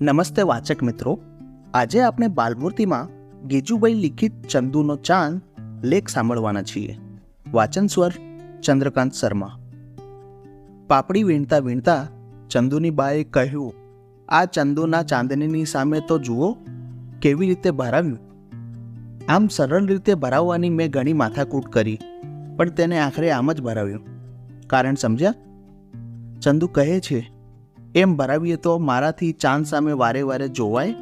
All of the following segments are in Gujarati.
નમસ્તે વાચક મિત્રો. આજે આપણે બાલમૂર્તિમાં ગેજુભાઈ લિખિત ચંદુનો ચાંદ લેખ સાંભળવાના છીએ. વાચન સ્વર ચંદ્રકાંત શર્મા. પાપડી વીણતા વીણતા ચંદુની બાએ કહ્યું, આ ચંદુના ચાંદનીની સામે તો જુઓ, કેવી રીતે ભરાવ્યું. આમ સરળ રીતે ભરાવવાની મેં ઘણી માથાકૂટ કરી, પણ તેને આખરે આમ જ ભરાવ્યું. કારણ સમજ્યા? ચંદુ કહે છે એમ ભરાવીએ તો મારાથી ચાંદ સામે વારે વારે જોવાય?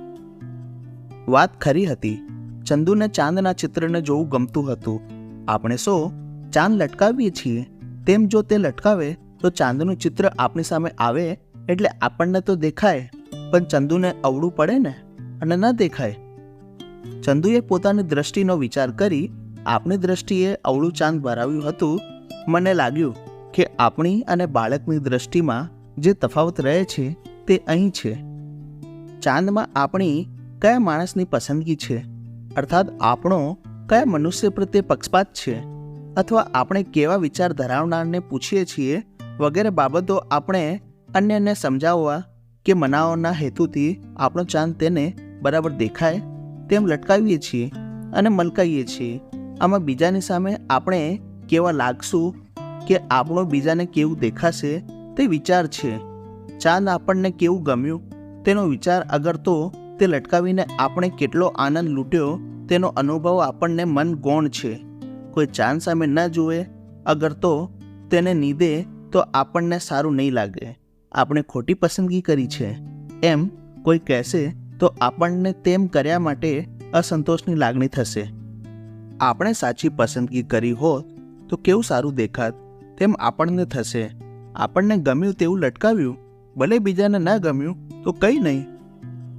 વાત ખરી હતી. ચંદુને ચાંદના ચિત્રને જોવું ગમતું હતું. આપણે સો ચાંદ લટકાવીએ છીએ. તેમ જો તે લટકાવે, તો ચાંદનું ચિત્ર આપણી સામે આવે એટલે આપણને તો દેખાય. પણ ચંદુને અવળું પડે ને? અને ન દેખાય. ચંદુએ પોતાની દ્રષ્ટિનો વિચાર કરી આપણી દ્રષ્ટિએ અવળું ચાંદ ભરાવ્યું હતું. મને લાગ્યું કે આપણી અને બાળકની દ્રષ્ટિમાં જે તફાવત રહે છે તે અહીં છે. ચાંદમાં આપણી કયા માણસની પસંદગી છે? અર્થાત આપણો કયા મનુષ્ય પ્રત્યે પક્ષપાત છે? અથવા આપણે કેવા વિચાર ધરાવનારને પૂછીએ છીએ વગેરે બાબતો આપણે અન્યને સમજાવવા કે મનાવવાના હેતુથી આપણો ચાંદ તેને બરાબર દેખાય તેમ લટકાવીએ છીએ અને મલકાઈએ છીએ. આમાં બીજાની સામે આપણે કેવા લાગશું કે આપણો બીજાને કેવું દેખાશે તે વિચાર છે. ચાંદ આપણને કેવું ગમ્યું? તેનો વિચાર અગર તો તે લટકાવીને આપણે કેટલો આનંદ લૂંટ્યો, તેનો અનુભવ આપણને મન ગૌણ છે. કોઈ ચાંદ સામે ન જુએ, અગર તો તેને નીદે તો આપણને સારું નહીં લાગે. આપણે ખોટી પસંદગી કરી છે. એમ કોઈ કહેશે તો આપણને તેમ કર્યા માટે અસંતોષની લાગણી થશે. આપણે સાચી પસંદગી કરી હોત તો કેવું સારું દેખાત? તેમ આપણને થશે. આપણને ગમ્યું તેવું લટકાવ્યું, ભલે બીજાને ન ગમ્યું, તો કંઈ નહીં.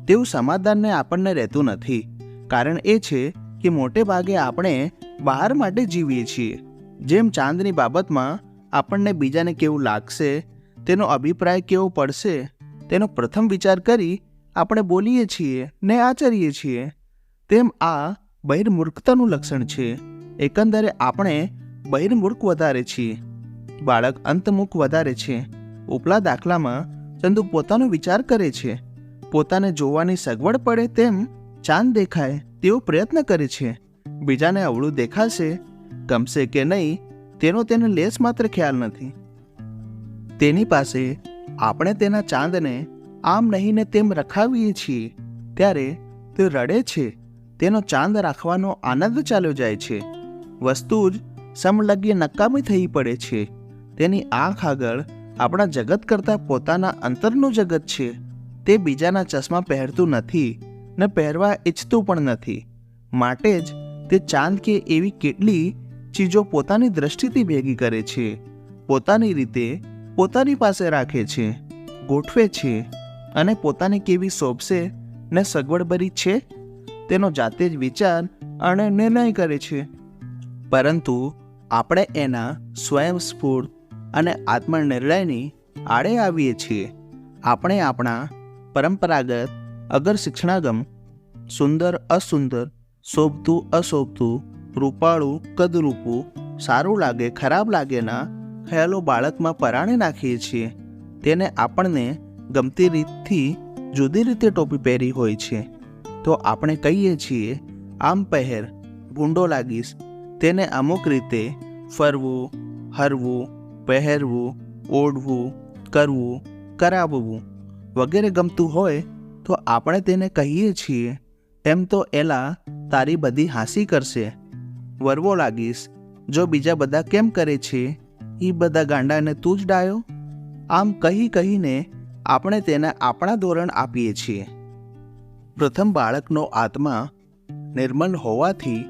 તેવું સમાધાનને આપણને રહેતું નથી. કારણ એ છે કે મોટે ભાગે આપણે બહાર માટે જીવીએ છીએ. જેમ ચાંદની બાબતમાં આપણને બીજાને કેવું લાગશે, તેનો અભિપ્રાય કેવો પડશે, તેનો પ્રથમ વિચાર કરી આપણે બોલીએ છીએ ને આચરીએ છીએ, તેમ આ બહિર્મૂર્ખતાનું લક્ષણ છે. એકંદરે આપણે બહિર્મૂર્ખ વધારે છીએ. બાળક અંતમુખ વધારે છે. ઉપલા દાખલામાં ચંદુ પોતાનો વિચાર કરે છે. પોતાને જોવાની સગવડ પડે તેમ ચાંદ દેખાય તેવો પ્રયત્ન કરે છે. બીજાને અવળું દેખાશે ગમશે કે નહીં તેનો તેને લેસ માત્ર ખ્યાલ નથી. તેની પાસે આપણે તેના ચાંદને આમ નહીં ને તેમ રખાવીએ છીએ ત્યારે તે રડે છે. તેનો ચાંદ રાખવાનો આનંદ ચાલ્યો જાય છે. વસ્તુ જ સમલગ્ય નકામી થઈ પડે છે. તેની આંખ આગળ આપણા જગત કરતાં પોતાના અંતરનું જગત છે. તે બીજાના ચશ્મા પહેરતું નથી, ને પહેરવા ઈચ્છતું પણ નથી. માટે જ તે ચાંદ કે એવી કેટલી ચીજો પોતાની દ્રષ્ટિથી ભેગી કરે છે. પોતાની રીતે પોતાની પાસે રાખે છે, ગોઠવે છે અને પોતાને કેવી શોભશે, ને સગવડભરી છે? તેનો જાતે જ વિચાર અને નિર્ણય કરે છે. પરંતુ આપણે એના સ્વયંસ્ફૂર્ત અને આત્મનિર્ણયની આડે આવીએ છીએ. આપણે આપણા પરંપરાગત અગર શિક્ષણાગમ સુંદર અસુંદર શોભતું અશોભતું રૂપાળું કદરૂપું સારું લાગે ખરાબ લાગેના ખ્યાલો બાળકમાં પરાણે નાખીએ છીએ. તેને આપણને ગમતી રીતથી જુદી રીતે ટોપી પહેરી હોય છે. તો આપણે કહીએ છીએ, આમ પહેર, ભૂંડો લાગીશ. તેને અમુક રીતે ફરવું, હરવું પહેરવું, ઓઢવું, કરવું, કરાવવું વગેરે ગમતું હોય તો આપણે તેને કહીએ છીએ, એમ તો એલા તારી બધી હાંસી કરશે. વરવો લાગીશ. જો બીજા બધા કેમ કરે છે? એ બધા ગાંડાને તું જ ડાયો? આમ કહી કહીને આપણે તેને આપણા ધોરણ આપીએ છીએ. પ્રથમ બાળકનો આત્મા નિર્મલ હોવાથી,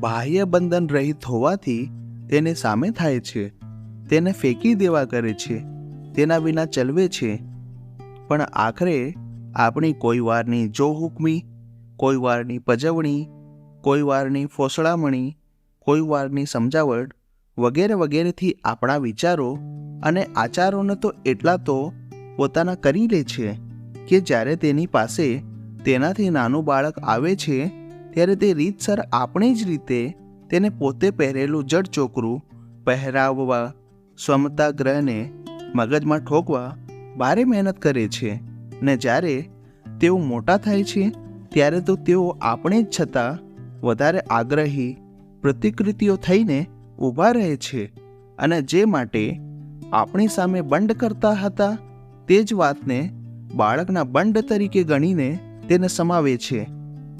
બાહ્ય બંધન રહિત હોવાથી તેને સામે થાય છે. તેને ફેંકી દેવા કરે છે, તેના વિના ચલવે છે. પણ આખરે આપણી કોઈ વારની જો હુકમી, કોઈ વારની પજવણી, કોઈ વારની ફોસડામણી કોઈ વારની સમજાવટ વગેરે વગેરેથી આપણા વિચારો અને આચારોને તો એટલા તો પોતાના કરી લે છે કે જ્યારે તેની પાસે તેનાથી નાનું બાળક આવે છે, ત્યારે તે રીતસર આપણી જ રીતે તેને પોતે પહેરેલું જડ ચોકરું પહેરાવવા સ્વમતાગ્રહને મગજમાં ઠોકવા ભારે મહેનત કરે છે ને જ્યારે તેઓ મોટા થાય છે, ત્યારે તો તેઓ આપણે જ છતાં વધારે આગ્રહી પ્રતિકૃતિઓ થઈને ઊભા રહે છે અને જે માટે આપણી સામે બંડ કરતા હતા તે જ વાતને બાળકના બંડ તરીકે ગણીને તેને સમાવે છે.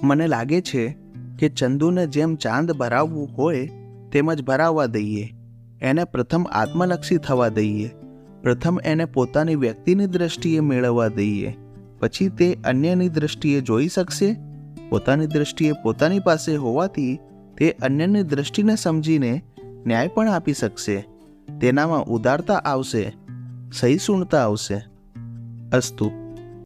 મને લાગે છે કે ચંદુને જેમ ચાંદ ભરાવવું હોય, તેમ જ ભરાવવા દઈએ. એને પ્રથમ આત્મલક્ષી થવા દઈએ. પ્રથમ એને પોતાની વ્યક્તિની દ્રષ્ટિએ મેળવવા દઈએ. પછી તે અન્યની દ્રષ્ટિએ જોઈ શકશે. પોતાની દ્રષ્ટિએ પોતાની પાસે હોવાથી તે અન્યની દ્રષ્ટિને સમજીને ન્યાય પણ આપી શકશે. તેનામાં ઉદારતા આવશે. સહિષ્ણુતા આવશે. અસ્તુ.